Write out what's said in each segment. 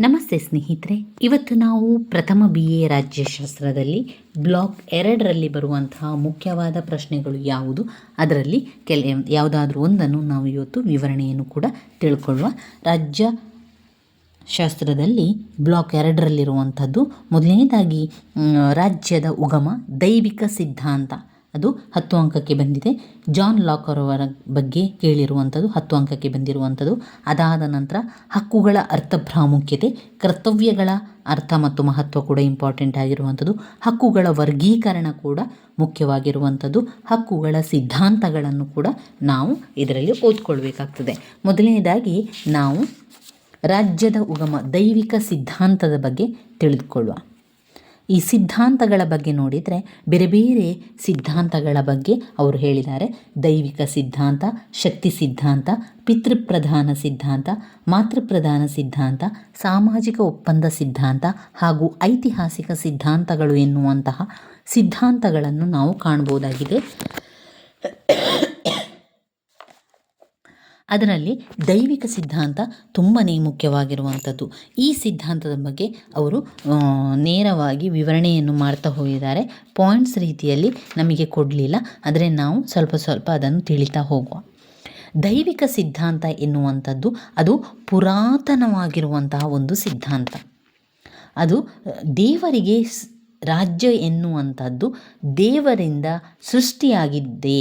ನಮಸ್ತೆ ಸ್ನೇಹಿತರೆ. ಇವತ್ತು ನಾವು ಪ್ರಥಮ ಬಿ ಎ ರಾಜ್ಯಶಾಸ್ತ್ರದಲ್ಲಿ ಬ್ಲಾಕ್ ಎರಡರಲ್ಲಿ ಬರುವಂತಹ ಮುಖ್ಯವಾದ ಪ್ರಶ್ನೆಗಳು ಯಾವುದು? ಅದರಲ್ಲಿ ಕೆಲ ಯಾವುದಾದ್ರೂ ಒಂದನ್ನು ನಾವು ಇವತ್ತು ವಿವರಣೆಯನ್ನು ಕೂಡ ತಿಳ್ಕೊಳ್ಳುವ. ರಾಜ್ಯ ಶಾಸ್ತ್ರದಲ್ಲಿ ಬ್ಲಾಕ್ ಎರಡರಲ್ಲಿರುವಂಥದ್ದು ಮೊದಲನೇದಾಗಿ ರಾಜ್ಯದ ಉಗಮ ದೈವಿಕ ಸಿದ್ಧಾಂತ. ಅದು ಹತ್ತು ಅಂಕಕ್ಕೆ ಬಂದಿದೆ. ಜಾನ್ ಲಾಕರ್ ಅವರ ಬಗ್ಗೆ ಕೇಳಿರುವಂಥದ್ದು ಹತ್ತು ಅಂಕಕ್ಕೆ ಬಂದಿರುವಂಥದ್ದು. ಅದಾದ ನಂತರ ಹಕ್ಕುಗಳ ಅರ್ಥ ಪ್ರಾಮುಖ್ಯತೆ, ಕರ್ತವ್ಯಗಳ ಅರ್ಥ ಮತ್ತು ಮಹತ್ವ ಕೂಡ ಇಂಪಾರ್ಟೆಂಟ್ ಆಗಿರುವಂಥದ್ದು. ಹಕ್ಕುಗಳ ವರ್ಗೀಕರಣ ಕೂಡ ಮುಖ್ಯವಾಗಿರುವಂಥದ್ದು. ಹಕ್ಕುಗಳ ಸಿದ್ಧಾಂತಗಳನ್ನು ಕೂಡ ನಾವು ಇದರಲ್ಲಿ ಓದ್ಕೊಳ್ಬೇಕಾಗ್ತದೆ. ಮೊದಲನೇದಾಗಿ ನಾವು ರಾಜ್ಯದ ಉಗಮ ದೈವಿಕ ಸಿದ್ಧಾಂತದ ಬಗ್ಗೆ ತಿಳಿದುಕೊಳ್ಳುವ. ಈ ಸಿದ್ಧಾಂತಗಳ ಬಗ್ಗೆ ನೋಡಿದರೆ ಬೇರೆ ಬೇರೆ ಸಿದ್ಧಾಂತಗಳ ಬಗ್ಗೆ ಅವರು ಹೇಳಿದ್ದಾರೆ. ದೈವಿಕ ಸಿದ್ಧಾಂತ, ಶಕ್ತಿ ಸಿದ್ಧಾಂತ, ಪಿತೃಪ್ರಧಾನ ಸಿದ್ಧಾಂತ, ಮಾತೃಪ್ರಧಾನ ಸಿದ್ಧಾಂತ, ಸಾಮಾಜಿಕ ಒಪ್ಪಂದ ಸಿದ್ಧಾಂತ ಹಾಗೂ ಐತಿಹಾಸಿಕ ಸಿದ್ಧಾಂತಗಳು ಎನ್ನುವಂತಹ ಸಿದ್ಧಾಂತಗಳನ್ನು ನಾವು ಕಾಣ್ಬೋದಾಗಿದೆ ಅದರಲ್ಲಿ ದೈವಿಕ ಸಿದ್ಧಾಂತ ತುಂಬಾ ಮುಖ್ಯವಾಗಿರುವಂಥದ್ದು. ಈ ಸಿದ್ಧಾಂತದ ಬಗ್ಗೆ ಅವರು ನೇರವಾಗಿ ವಿವರಣೆಯನ್ನು ಮಾಡ್ತಾ ಹೋಗಿದ್ದಾರೆ. ಪಾಯಿಂಟ್ಸ್ ರೀತಿಯಲ್ಲಿ ನಮಗೆ ಕೊಡಲಿಲ್ಲ, ಆದರೆ ನಾವು ಸ್ವಲ್ಪ ಸ್ವಲ್ಪ ಅದನ್ನು ತಿಳಿತಾ ಹೋಗುವ. ದೈವಿಕ ಸಿದ್ಧಾಂತ ಎನ್ನುವಂಥದ್ದು ಅದು ಪುರಾತನವಾಗಿರುವಂತಹ ಒಂದು ಸಿದ್ಧಾಂತ. ಅದು, ದೇವರಿಗೆ ರಾಜ್ಯ ಎನ್ನುವಂಥದ್ದು ದೇವರಿಂದ ಸೃಷ್ಟಿಯಾಗಿದ್ದೇ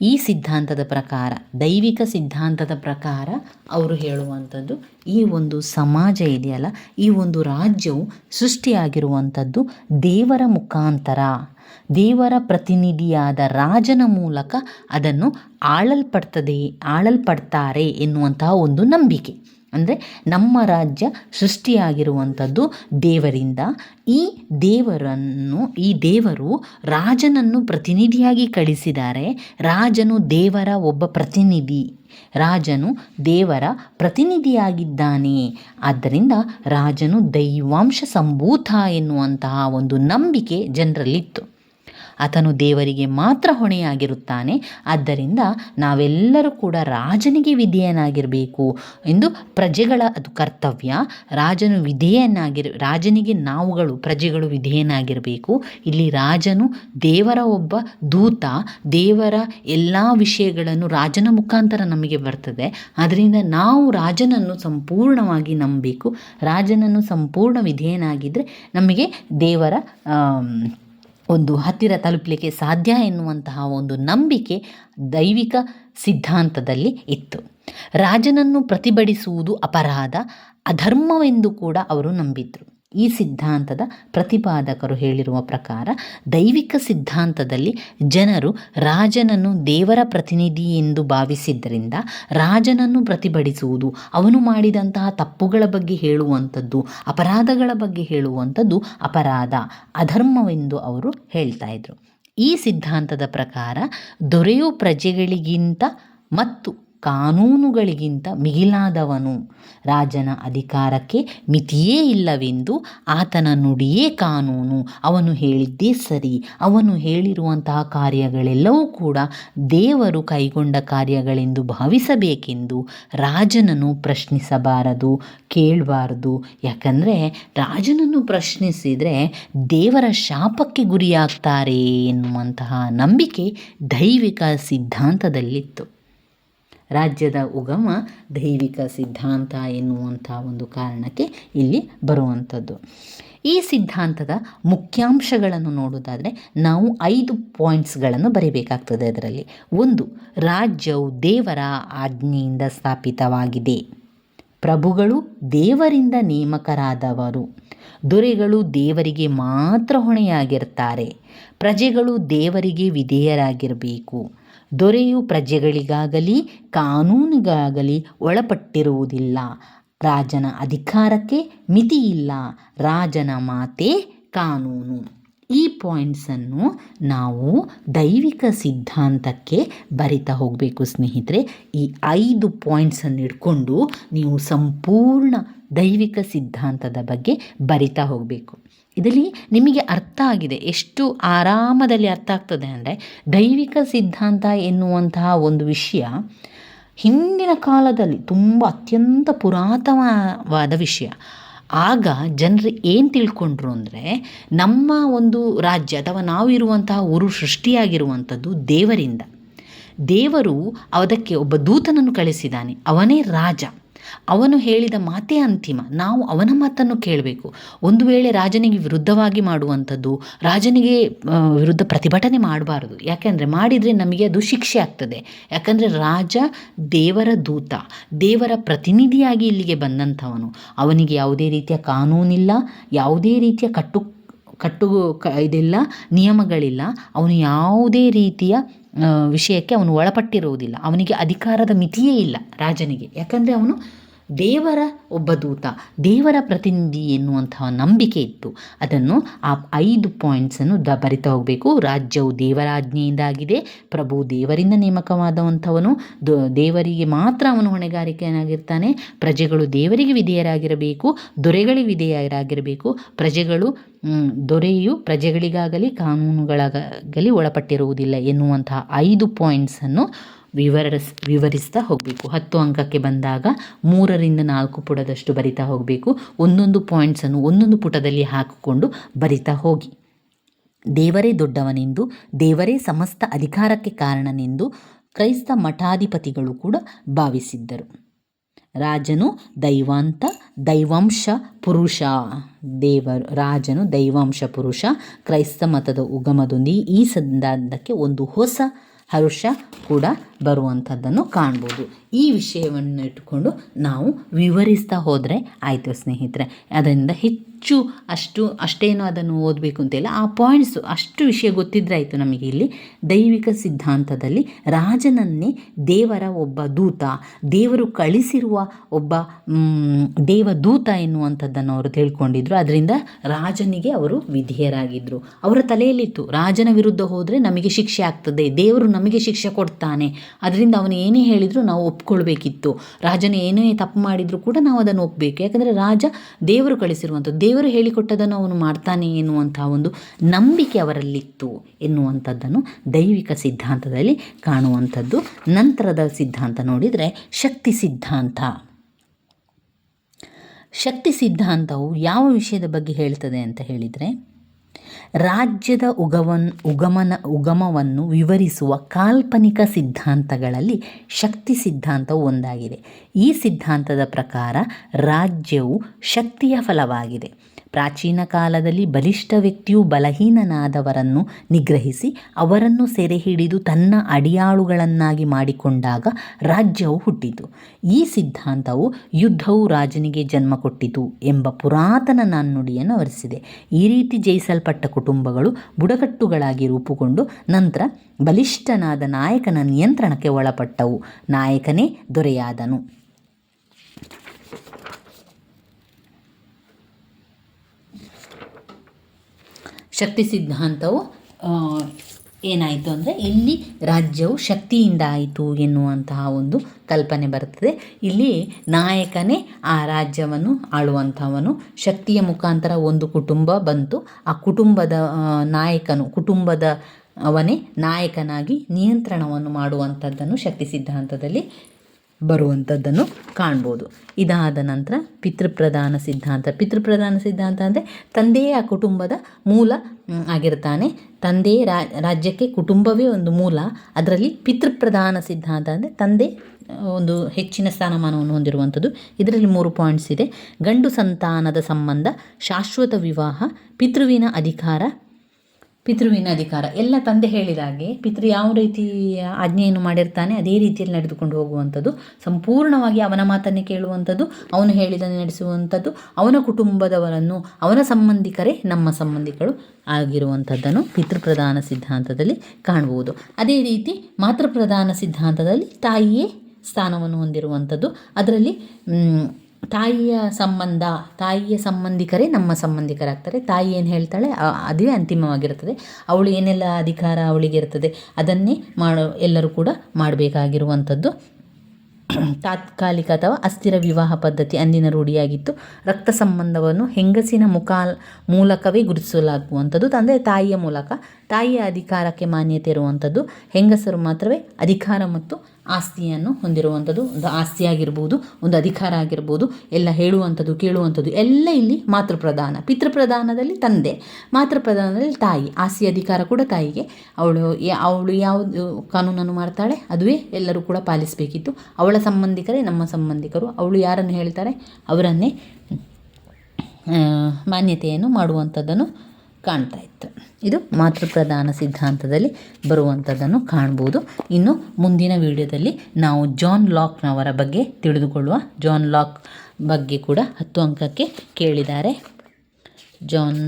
ಈ ಸಿದ್ಧಾಂತದ ಪ್ರಕಾರ, ದೈವಿಕ ಸಿದ್ಧಾಂತದ ಪ್ರಕಾರ ಅವರು ಹೇಳುವಂಥದ್ದು, ಈ ಒಂದು ಸಮಾಜ ಇದೆಯಲ್ಲ, ಈ ಒಂದು ರಾಜ್ಯವು ಸೃಷ್ಟಿಯಾಗಿರುವಂಥದ್ದು ದೇವರ ಮುಖಾಂತರ. ದೇವರ ಪ್ರತಿನಿಧಿಯಾದ ರಾಜನ ಮೂಲಕ ಅದನ್ನು ಆಳಲ್ಪಡ್ತದೆ, ಆಳಲ್ಪಡ್ತಾರೆ ಎನ್ನುವಂತಹ ಒಂದು ನಂಬಿಕೆ. ಅಂದರೆ ನಮ್ಮ ರಾಜ್ಯ ಸೃಷ್ಟಿಯಾಗಿರುವಂಥದ್ದು ದೇವರಿಂದ. ಈ ದೇವರನ್ನು, ಈ ದೇವರು ರಾಜನನ್ನು ಪ್ರತಿನಿಧಿಯಾಗಿ ಕಳಿಸಿದ್ದಾರೆ. ರಾಜನು ದೇವರ ಒಬ್ಬ ಪ್ರತಿನಿಧಿ. ರಾಜನು ದೇವರ ಪ್ರತಿನಿಧಿಯಾಗಿದ್ದಾನೆ. ಆದ್ದರಿಂದ ರಾಜನು ದೈವಾಂಶ ಸಂಭೂತ ಎನ್ನುವಂತಹ ಒಂದು ನಂಬಿಕೆ ಜನರಲ್ಲಿತ್ತು. ಆತನು ದೇವರಿಗೆ ಮಾತ್ರ ಹೊಣೆಯಾಗಿರುತ್ತಾನೆ. ಆದ್ದರಿಂದ ನಾವೆಲ್ಲರೂ ಕೂಡ ರಾಜನಿಗೆ ವಿಧೇಯನಾಗಿರಬೇಕು ಎಂದು ಪ್ರಜೆಗಳ ಅದು ಕರ್ತವ್ಯ. ರಾಜನು ವಿಧೇಯನಾಗಿರ, ರಾಜನಿಗೆ ನಾವುಗಳು, ಪ್ರಜೆಗಳು ವಿಧೇಯನಾಗಿರಬೇಕು. ಇಲ್ಲಿ ರಾಜನು ದೇವರ ಒಬ್ಬ ದೂತ, ದೇವರ ಎಲ್ಲ ವಿಷಯಗಳನ್ನು ರಾಜನ ಮುಖಾಂತರ ನಮಗೆ ಬರ್ತದೆ. ಅದರಿಂದ ನಾವು ರಾಜನನ್ನು ಸಂಪೂರ್ಣವಾಗಿ ನಂಬಬೇಕು. ರಾಜನನ್ನು ಸಂಪೂರ್ಣ ವಿಧೇಯನಾಗಿದ್ದರೆ ನಮಗೆ ದೇವರ ಒಂದು ಹತ್ತಿರ ತಲುಪಲಿಕ್ಕೆ ಸಾಧ್ಯ ಎನ್ನುವಂತಹ ಒಂದು ನಂಬಿಕೆ ದೈವಿಕ ಸಿದ್ಧಾಂತದಲ್ಲಿ ಇತ್ತು. ರಾಜನನ್ನು ಪ್ರತಿಭಟಿಸುವುದು ಅಪರಾಧ, ಅಧರ್ಮವೆಂದು ಕೂಡ ಅವರು ನಂಬಿದ್ರು. ಈ ಸಿದ್ಧಾಂತದ ಪ್ರತಿಪಾದಕರು ಹೇಳಿರುವ ಪ್ರಕಾರ ದೈವಿಕ ಸಿದ್ಧಾಂತದಲ್ಲಿ ಜನರು ರಾಜನನ್ನು ದೇವರ ಪ್ರತಿನಿಧಿ ಎಂದು ಭಾವಿಸಿದ್ದರಿಂದ ರಾಜನನ್ನು ಪ್ರತಿಭಟಿಸುವುದು, ಅವನು ಮಾಡಿದಂತಹ ತಪ್ಪುಗಳ ಬಗ್ಗೆ ಹೇಳುವಂಥದ್ದು, ಅಪರಾಧಗಳ ಬಗ್ಗೆ ಹೇಳುವಂಥದ್ದು ಅಪರಾಧ, ಅಧರ್ಮವೆಂದು ಅವರು ಹೇಳ್ತಾ ಇದ್ರು. ಈ ಸಿದ್ಧಾಂತದ ಪ್ರಕಾರ ದೊರೆಯು ಪ್ರಜೆಗಳಿಗಿಂತ ಮತ್ತು ಕಾನೂನುಗಳಿಗಿಂತ ಮಿಗಿಲಾದವನು. ರಾಜನ ಅಧಿಕಾರಕ್ಕೆ ಮಿತಿಯೇ ಇಲ್ಲವೆಂದು ಆತನ ನುಡಿಯೇ ಕಾನೂನು. ಅವನು ಹೇಳಿದ್ದೇ ಸರಿ. ಅವನು ಹೇಳಿರುವಂತಹ ಕಾರ್ಯಗಳೆಲ್ಲವೂ ಕೂಡ ದೇವರು ಕೈಗೊಂಡ ಕಾರ್ಯಗಳೆಂದು ಭಾವಿಸಬೇಕೆಂದು ರಾಜನನ್ನು ಪ್ರಶ್ನಿಸಬಾರದು, ಕೇಳಬಾರದು. ಯಾಕಂದರೆ ರಾಜನನ್ನು ಪ್ರಶ್ನಿಸಿದರೆ ದೇವರ ಶಾಪಕ್ಕೆ ಗುರಿಯಾಗ್ತಾರೆ ಎನ್ನುವಂತಹ ನಂಬಿಕೆ ದೈವಿಕ ಸಿದ್ಧಾಂತದಲ್ಲಿತ್ತು. ರಾಜ್ಯದ ಉಗಮ ದೈವಿಕ ಸಿದ್ಧಾಂತ ಎನ್ನುವಂಥ ಒಂದು ಕಾರಣಕ್ಕೆ ಇಲ್ಲಿ ಬರುವಂಥದ್ದು. ಈ ಸಿದ್ಧಾಂತದ ಮುಖ್ಯಾಂಶಗಳನ್ನು ನೋಡೋದಾದರೆ ನಾವು ಐದು ಪಾಯಿಂಟ್ಸ್ಗಳನ್ನು ಬರೀಬೇಕಾಗ್ತದೆ ಅದರಲ್ಲಿ. ಒಂದು, ರಾಜ್ಯವು ದೇವರ ಆಜ್ಞೆಯಿಂದ ಸ್ಥಾಪಿತವಾಗಿದೆ. ಪ್ರಭುಗಳು ದೇವರಿಂದ ನೇಮಕರಾದವರು. ದೊರೆಗಳು ದೇವರಿಗೆ ಮಾತ್ರ ಹೊಣೆಯಾಗಿರ್ತಾರೆ. ಪ್ರಜೆಗಳು ದೇವರಿಗೆ ವಿಧೇಯರಾಗಿರಬೇಕು. ದೊರೆಯು ಪ್ರಜೆಗಳಿಗಾಗಲಿ, ಕಾನೂನಿಗಾಗಲಿ ಒಳಪಟ್ಟಿರುವುದಿಲ್ಲ. ರಾಜನ ಅಧಿಕಾರಕ್ಕೆ ಮಿತಿಯಿಲ್ಲ. ರಾಜನ ಮಾತೇ ಕಾನೂನು. ಈ ಪಾಯಿಂಟ್ಸನ್ನು ನಾವು ದೈವಿಕ ಸಿದ್ಧಾಂತಕ್ಕೆ ಬರಿತಾ ಹೋಗಬೇಕು ಸ್ನೇಹಿತರೆ. ಈ ಐದು ಪಾಯಿಂಟ್ಸನ್ನು ಇಟ್ಕೊಂಡು ನೀವು ಸಂಪೂರ್ಣ ದೈವಿಕ ಸಿದ್ಧಾಂತದ ಬಗ್ಗೆ ಬರಿತಾ ಹೋಗಬೇಕು. ಇದರಲ್ಲಿ ನಿಮಗೆ ಅರ್ಥ ಆಗಿದೆ. ಎಷ್ಟು ಆರಾಮದಲ್ಲಿ ಅರ್ಥ ಆಗ್ತದೆ ಅಂದರೆ ದೈವಿಕ ಸಿದ್ಧಾಂತ ಎನ್ನುವಂತಹ ಒಂದು ವಿಷಯ ಹಿಂದಿನ ಕಾಲದಲ್ಲಿ ತುಂಬ ಅತ್ಯಂತ ಪುರಾತನವಾದ ವಿಷಯ. ಆಗ ಜನರು ಏನು ತಿಳ್ಕೊಂಡ್ರು ಅಂದರೆ ನಮ್ಮ ಒಂದು ರಾಜ್ಯ ಅಥವಾ ನಾವು ಇರುವಂತಹ ಊರು ಸೃಷ್ಟಿಯಾಗಿರುವಂಥದ್ದು ದೇವರಿಂದ. ದೇವರು ಅದಕ್ಕೆ ಒಬ್ಬ ದೂತನನ್ನು ಕಳಿಸಿದ್ದಾನೆ. ಅವನೇ ರಾಜ. ಅವನು ಹೇಳಿದ ಮಾತೇ ಅಂತಿಮ. ನಾವು ಅವನ ಮಾತನ್ನು ಕೇಳಬೇಕು. ಒಂದು ವೇಳೆ ರಾಜನಿಗೆ ವಿರುದ್ಧವಾಗಿ ಮಾಡುವಂಥದ್ದು, ರಾಜನಿಗೆ ವಿರುದ್ಧ ಪ್ರತಿಭಟನೆ ಮಾಡಬಾರದು. ಯಾಕೆಂದರೆ ಮಾಡಿದರೆ ನಮಗೆ ಅದು ಶಿಕ್ಷೆ ಆಗ್ತದೆ. ಯಾಕಂದರೆ ರಾಜ ದೇವರ ದೂತ, ದೇವರ ಪ್ರತಿನಿಧಿಯಾಗಿ ಇಲ್ಲಿಗೆ ಬಂದಂಥವನು. ಅವನಿಗೆ ಯಾವುದೇ ರೀತಿಯ ಕಾನೂನಿಲ್ಲ, ಯಾವುದೇ ರೀತಿಯ ಕಟ್ಟು ಕಟ್ಟು ಇದೆಲ್ಲ, ನಿಯಮಗಳಿಲ್ಲ. ಅವನು ಯಾವುದೇ ರೀತಿಯ ವಿಷಯಕ್ಕೆ ಅವನು ಒಳಪಟ್ಟಿರುವುದಿಲ್ಲ. ಅವನಿಗೆ ಅಧಿಕಾರದ ಮಿತಿಯೇ ಇಲ್ಲ ರಾಜನಿಗೆ. ಯಾಕಂದರೆ ಅವನು ದೇವರ ಒಬ್ಬ ದೂತ, ದೇವರ ಪ್ರತಿನಿಧಿ ಎನ್ನುವಂತಹ ನಂಬಿಕೆ ಇತ್ತು. ಅದನ್ನು ಆ ಐದು ಪಾಯಿಂಟ್ಸನ್ನು ದ ಬರಿತಾ ಹೋಗಬೇಕು. ರಾಜ್ಯವು ದೇವರಾಜ್ಞೆಯಿಂದಾಗಿದೆ, ಪ್ರಭು ದೇವರಿಂದ ನೇಮಕವಾದವಂಥವನು ದೇವರಿಗೆ ಮಾತ್ರ ಅವನು ಹೊಣೆಗಾರಿಕೆಯನ್ನಾಗಿರ್ತಾನೆ ಪ್ರಜೆಗಳು ದೇವರಿಗೆ ವಿಧೇಯರಾಗಿರಬೇಕು ದೊರೆಗಳಿಗೆ ವಿಧೇಯರಾಗಿರಬೇಕು, ಪ್ರಜೆಗಳು ದೊರೆಯು ಪ್ರಜೆಗಳಿಗಾಗಲಿ ಕಾನೂನುಗಳಾಗಲಿ ಒಳಪಟ್ಟಿರುವುದಿಲ್ಲ ಎನ್ನುವಂತಹ ಐದು ಪಾಯಿಂಟ್ಸನ್ನು ವಿವರಿಸ್, ವಿವರಿಸ್ತಾ ಹೋಗಬೇಕು. ಹತ್ತು ಅಂಕಕ್ಕೆ ಬಂದಾಗ ಮೂರರಿಂದ ನಾಲ್ಕು ಪುಟದಷ್ಟು ಬರಿತಾ ಹೋಗಬೇಕು. ಒಂದೊಂದು ಪಾಯಿಂಟ್ಸನ್ನು ಒಂದೊಂದು ಪುಟದಲ್ಲಿ ಹಾಕಿಕೊಂಡು ಬರಿತಾ ಹೋಗಿ. ದೇವರೇ ದೊಡ್ಡವನೆಂದು, ದೇವರೇ ಸಮಸ್ತ ಅಧಿಕಾರಕ್ಕೆ ಕಾರಣನೆಂದು ಕ್ರೈಸ್ತ ಮಠಾಧಿಪತಿಗಳು ಕೂಡ ಭಾವಿಸಿದ್ದರು. ರಾಜನು ದೈವಾಂತ, ದೈವಾಂಶ ಪುರುಷ. ದೇವರು, ರಾಜನು ದೈವಾಂಶ ಪುರುಷ. ಕ್ರೈಸ್ತ ಮತದ ಉಗಮದೊಂದಿಗೆ ಈ ಸಿದ್ಧಾಂತಕ್ಕೆ ಒಂದು ಹೊಸ ಹರುಷ ಕೂಡ ಬರುವಂಥದ್ದನ್ನು ಕಾಣ್ಬೋದು. ಈ ವಿಷಯವನ್ನು ಇಟ್ಟುಕೊಂಡು ನಾವು ವಿವರಿಸ್ತಾ ಹೋದರೆ ಆಯಿತು ಸ್ನೇಹಿತರೆ ಅದರಿಂದ ಹೆಚ್ಚು ಅಷ್ಟು, ಅಷ್ಟೇನು ಅದನ್ನು ಓದಬೇಕು ಅಂತಿಲ್ಲ ಆ ಪಾಯಿಂಟ್ಸು ಅಷ್ಟು ವಿಷಯ ಗೊತ್ತಿದ್ರೆ ಆಯಿತು ನಮಗೆ ಇಲ್ಲಿ. ದೈವಿಕ ಸಿದ್ಧಾಂತದಲ್ಲಿ ರಾಜನನ್ನೇ ದೇವರ ಒಬ್ಬ ದೂತ, ದೇವರು ಕಳಿಸಿರುವ ಒಬ್ಬ ದೇವ ದೇವದೂತ ಎನ್ನುವಂಥದ್ದನ್ನು ಅವರು ತಿಳ್ಕೊಂಡಿದ್ರು. ಅದರಿಂದ ರಾಜನಿಗೆ ಅವರು ವಿಧೇಯರಾಗಿದ್ದರು ಅವರ ತಲೆಯಲ್ಲಿತ್ತು. ರಾಜನ ವಿರುದ್ಧ ಹೋದರೆ ನಮಗೆ ಶಿಕ್ಷೆ ಆಗ್ತದೆ, ದೇವರು ನಮಗೆ ಶಿಕ್ಷೆ ಕೊಡ್ತಾನೆ. ಅದರಿಂದ ಅವನು ಏನೇ ಹೇಳಿದರೂ ನಾವು ಒಪ್ಕೊಳ್ಬೇಕಿತ್ತು. ರಾಜನ ಏನೇ ತಪ್ಪು ಮಾಡಿದರೂ ಕೂಡ ನಾವು ಅದನ್ನು ಒಪ್ಪಬೇಕು ಯಾಕಂದರೆ ರಾಜ ದೇವರು ಕಳಿಸಿರುವಂಥದ್ದು, ದೇವರು ಹೇಳಿಕೊಟ್ಟದನ್ನು ಅವನು ಮಾಡ್ತಾನೆ ಎನ್ನುವಂತಹ ಒಂದು ನಂಬಿಕೆ ಅವರಲ್ಲಿತ್ತು ಎನ್ನುವಂಥದ್ದನ್ನು ದೈವಿಕ ಸಿದ್ಧಾಂತದಲ್ಲಿ ಕಾಣುವಂಥದ್ದು. ನಂತರದ ಸಿದ್ಧಾಂತ ನೋಡಿದರೆ ಶಕ್ತಿ ಸಿದ್ಧಾಂತ. ಶಕ್ತಿ ಸಿದ್ಧಾಂತವು ಯಾವ ವಿಷಯದ ಬಗ್ಗೆ ಹೇಳ್ತದೆ ಅಂತ ಹೇಳಿದರೆ ರಾಜ್ಯದ ಉಗವನ್, ಉಗಮನ, ಉಗಮವನ್ನು ವಿವರಿಸುವ ಕಾಲ್ಪನಿಕ ಸಿದ್ಧಾಂತಗಳಲ್ಲಿ ಶಕ್ತಿ ಸಿದ್ಧಾಂತವು ಒಂದಾಗಿದೆ. ಈ ಸಿದ್ಧಾಂತದ ಪ್ರಕಾರ ರಾಜ್ಯವು ಶಕ್ತಿಯ ಫಲವಾಗಿದೆ. ಪ್ರಾಚೀನ ಕಾಲದಲ್ಲಿ ಬಲಿಷ್ಠ ವ್ಯಕ್ತಿಯು ಬಲಹೀನನಾದವರನ್ನು ನಿಗ್ರಹಿಸಿ ಅವರನ್ನು ಸೆರೆ ಹಿಡಿದು ತನ್ನ ಅಡಿಯಾಳುಗಳನ್ನಾಗಿ ಮಾಡಿಕೊಂಡಾಗ ರಾಜ್ಯವು ಹುಟ್ಟಿತು. ಈ ಸಿದ್ಧಾಂತವು ಯುದ್ಧವು ರಾಜನಿಗೆ ಜನ್ಮ ಕೊಟ್ಟಿತು ಎಂಬ ಪುರಾತನ ನಾಣ್ಣುಡಿಯನ್ನು ಅವರಿಸಿದೆ ಈ ರೀತಿ ಜಯಿಸಲ್ಪಟ್ಟ ಕುಟುಂಬಗಳು ಬುಡಕಟ್ಟುಗಳಾಗಿ ರೂಪುಗೊಂಡು ನಂತರ ಬಲಿಷ್ಠನಾದ ನಾಯಕನ ನಿಯಂತ್ರಣಕ್ಕೆ ಒಳಪಟ್ಟವು. ನಾಯಕನೇ ದೊರೆಯಾದನು. ಶಕ್ತಿ ಸಿದ್ಧಾಂತವು ಏನಾಯಿತು ಅಂದರೆ ಇಲ್ಲಿ ರಾಜ್ಯವು ಶಕ್ತಿಯಿಂದ ಆಯಿತು ಎನ್ನುವಂತಹ ಒಂದು ಕಲ್ಪನೆ ಬರ್ತದೆ ಇಲ್ಲಿ ನಾಯಕನೇ ಆ ರಾಜ್ಯವನ್ನು ಆಳುವಂಥವನು. ಶಕ್ತಿಯ ಮುಖಾಂತರ ಒಂದು ಕುಟುಂಬ ಬಂತು. ಆ ಕುಟುಂಬದ ನಾಯಕನು ಕುಟುಂಬದ ಅವನೇ ನಾಯಕನಾಗಿ ನಿಯಂತ್ರಣವನ್ನು ಮಾಡುವಂಥದ್ದನ್ನು ಶಕ್ತಿ ಸಿದ್ಧಾಂತದಲ್ಲಿ ಬರುವಂಥದ್ದನ್ನು ಕಾಣ್ಬೋದು. ಇದಾದ ನಂತರ ಪಿತೃಪ್ರಧಾನ ಸಿದ್ಧಾಂತ. ಪಿತೃಪ್ರಧಾನ ಸಿದ್ಧಾಂತ ಅಂದರೆ ತಂದೆಯೇ ಆ ಕುಟುಂಬದ ಮೂಲ ಆಗಿರ್ತಾನೆ. ತಂದೆಯೇ ರಾಜ್ಯಕ್ಕೆ ಕುಟುಂಬವೇ ಒಂದು ಮೂಲ. ಅದರಲ್ಲಿ ಪಿತೃಪ್ರಧಾನ ಸಿದ್ಧಾಂತ ಅಂದರೆ ತಂದೆ ಒಂದು ಹೆಚ್ಚಿನ ಸ್ಥಾನಮಾನವನ್ನು ಹೊಂದಿರುವಂಥದ್ದು. ಇದರಲ್ಲಿ ಮೂರು ಪಾಯಿಂಟ್ಸ್ ಇದೆ. ಗಂಡು ಸಂತಾನದ ಸಂಬಂಧ, ಶಾಶ್ವತ ವಿವಾಹ, ಪಿತೃವಿನ ಅಧಿಕಾರ ಪಿತೃವಿನ ಅಧಿಕಾರ. ಎಲ್ಲ ತಂದೆ ಹೇಳಿದ ಹಾಗೆ ಪಿತೃ ಯಾವ ರೀತಿಯ ಆಜ್ಞೆಯನ್ನು ಮಾಡಿರ್ತಾನೆ, ಅದೇ ರೀತಿಯಲ್ಲಿ ನಡೆದುಕೊಂಡು ಹೋಗುವಂಥದ್ದು, ಸಂಪೂರ್ಣವಾಗಿ ಅವನ ಮಾತನ್ನೇ ಕೇಳುವಂಥದ್ದು, ಅವನು ಹೇಳಿದನ್ನು ನಡೆಸುವಂಥದ್ದು, ಅವನ ಕುಟುಂಬದವರನ್ನು ಅವನ ಸಂಬಂಧಿಕರೇ ನಮ್ಮ ಸಂಬಂಧಿಕರು ಆಗಿರುವಂಥದ್ದನ್ನು ಪಿತೃಪ್ರಧಾನ ಸಿದ್ಧಾಂತದಲ್ಲಿ ಕಾಣಬಹುದು ಅದೇ ರೀತಿ ಮಾತೃಪ್ರಧಾನ ಸಿದ್ಧಾಂತದಲ್ಲಿ ತಾಯಿಯೇ ಸ್ಥಾನವನ್ನು ಹೊಂದಿರುವಂಥದ್ದು. ಅದರಲ್ಲಿ ತಾಯಿಯ ಸಂಬಂಧ, ತಾಯಿಯ ಸಂಬಂಧಿಕರೇ ನಮ್ಮ ಸಂಬಂಧಿಕರಾಗ್ತಾರೆ. ತಾಯಿ ಏನು ಹೇಳ್ತಾಳೆ ಅದೇ ಅದುವೇ ಅಂತಿಮವಾಗಿರುತ್ತದೆ. ಅವಳು ಏನೆಲ್ಲ ಅಧಿಕಾರ ಅವಳಿಗೆ ಇರ್ತದೆ, ಅದನ್ನೇ ಮಾಡೋ, ಎಲ್ಲರೂ ಕೂಡ ಮಾಡಬೇಕಾಗಿರುವಂಥದ್ದು. ತಾತ್ಕಾಲಿಕ ಅಥವಾ ಅಸ್ಥಿರ ವಿವಾಹ ಪದ್ಧತಿ ಅಂದಿನ ರೂಢಿಯಾಗಿತ್ತು. ರಕ್ತ ಸಂಬಂಧವನ್ನು ಹೆಂಗಸಿನ ಮುಖ, ಮೂಲಕವೇ ಗುರುತಿಸಲಾಗುವಂಥದ್ದು. ತಂದೆ ತಾಯಿಯ ಮೂಲಕ ತಾಯಿಯ ಅಧಿಕಾರಕ್ಕೆ ಮಾನ್ಯತೆ ಇರುವಂಥದ್ದು, ಹೆಂಗಸರು ಮಾತ್ರವೇ ಅಧಿಕಾರ ಮತ್ತು ಆಸ್ತಿಯನ್ನು ಹೊಂದಿರುವಂಥದ್ದು, ಒಂದು ಆಸ್ತಿ ಆಗಿರ್ಬೋದು ಒಂದು ಅಧಿಕಾರ ಆಗಿರ್ಬೋದು, ಎಲ್ಲ ಹೇಳುವಂಥದ್ದು, ಕೇಳುವಂಥದ್ದು, ಎಲ್ಲ ಇಲ್ಲಿ ಮಾತೃಪ್ರಧಾನ, ಪಿತೃಪ್ರಧಾನದಲ್ಲಿ ತಂದೆ, ಮಾತೃಪ್ರಧಾನದಲ್ಲಿ ತಾಯಿ, ಆಸ್ತಿ ಅಧಿಕಾರ ಕೂಡ ತಾಯಿಗೆ. ಅವಳು ಅವಳು ಯಾವುದು ಕಾನೂನನ್ನು ಮಾಡ್ತಾಳೆ, ಅದುವೇ ಎಲ್ಲರೂ ಕೂಡ ಪಾಲಿಸಬೇಕಿತ್ತು. ಅವಳ ಸಂಬಂಧಿಕರೇ ನಮ್ಮ ಸಂಬಂಧಿಕರು, ಅವಳು ಯಾರನ್ನು ಹೇಳ್ತಾರೆ? ಅವರನ್ನೇ ಮಾನ್ಯತೆಯನ್ನು ಮಾಡುವಂಥದ್ದನ್ನು ಕಾಣ್ತಾ ಇತ್ತು. ಇದು ಮಾತೃಪ್ರಧಾನ ಸಿದ್ಧಾಂತದಲ್ಲಿ ಬರುವಂಥದ್ದನ್ನು ಕಾಣ್ಬೋದು. ಇನ್ನು ಮುಂದಿನ ವಿಡಿಯೋದಲ್ಲಿ ನಾವು ಜಾನ್ ಲಾಕ್ನವರ ಬಗ್ಗೆ ತಿಳಿದುಕೊಳ್ಳುವ, ಜಾನ್ ಲಾಕ್ ಬಗ್ಗೆ ಕೂಡ ಹತ್ತು ಅಂಕಕ್ಕೆ ಕೇಳಿದ್ದಾರೆ. ಜಾನ್,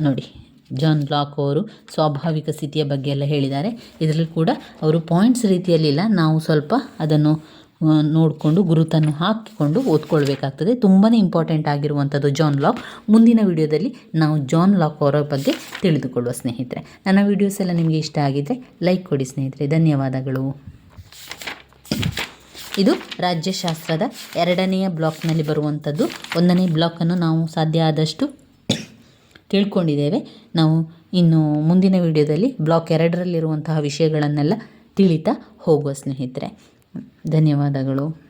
ನೋಡಿ, ಜಾನ್ ಲಾಕ್ ಅವರು ಸ್ವಾಭಾವಿಕ ಸ್ಥಿತಿಯ ಬಗ್ಗೆ ಎಲ್ಲ ಹೇಳಿದ್ದಾರೆ. ಇದರಲ್ಲಿ ಕೂಡ ಅವರು ಪಾಯಿಂಟ್ಸ್ ರೀತಿಯಲ್ಲಿಲ್ಲ. ನಾವು ಸ್ವಲ್ಪ ಅದನ್ನು ನೋಡಿಕೊಂಡು ಗುರುತನ್ನು ಹಾಕಿಕೊಂಡು ಓದ್ಕೊಳ್ಬೇಕಾಗ್ತದೆ. ತುಂಬಾ ಇಂಪಾರ್ಟೆಂಟ್ ಆಗಿರುವಂಥದ್ದು ಜಾನ್ ಲಾಕ್ ಮುಂದಿನ ವಿಡಿಯೋದಲ್ಲಿ ನಾವು ಜಾನ್ ಲಾಕ್ ಅವರ ಬಗ್ಗೆ ತಿಳಿದುಕೊಳ್ಳುವ ಸ್ನೇಹಿತರೆ. ನನ್ನ ವಿಡಿಯೋಸ್ ಎಲ್ಲ ನಿಮಗೆ ಇಷ್ಟ ಆಗಿದ್ದರೆ ಲೈಕ್ ಕೊಡಿ ಸ್ನೇಹಿತರೆ. ಧನ್ಯವಾದಗಳು. ಇದು ರಾಜ್ಯಶಾಸ್ತ್ರದ ಎರಡನೆಯ ಬ್ಲಾಕ್ನಲ್ಲಿ ಬರುವಂಥದ್ದು ಒಂದನೇ ಬ್ಲಾಕನ್ನು ನಾವು ಸಾಧ್ಯ ಆದಷ್ಟು ತಿಳ್ಕೊಂಡಿದ್ದೇವೆ. ನಾವು ಇನ್ನು ಮುಂದಿನ ವಿಡಿಯೋದಲ್ಲಿ ಬ್ಲಾಕ್ ಎರಡರಲ್ಲಿರುವಂತಹ ವಿಷಯಗಳನ್ನೆಲ್ಲ ತಿಳಿತಾ ಹೋಗುವ ಸ್ನೇಹಿತರೆ. ಧನ್ಯವಾದಗಳು.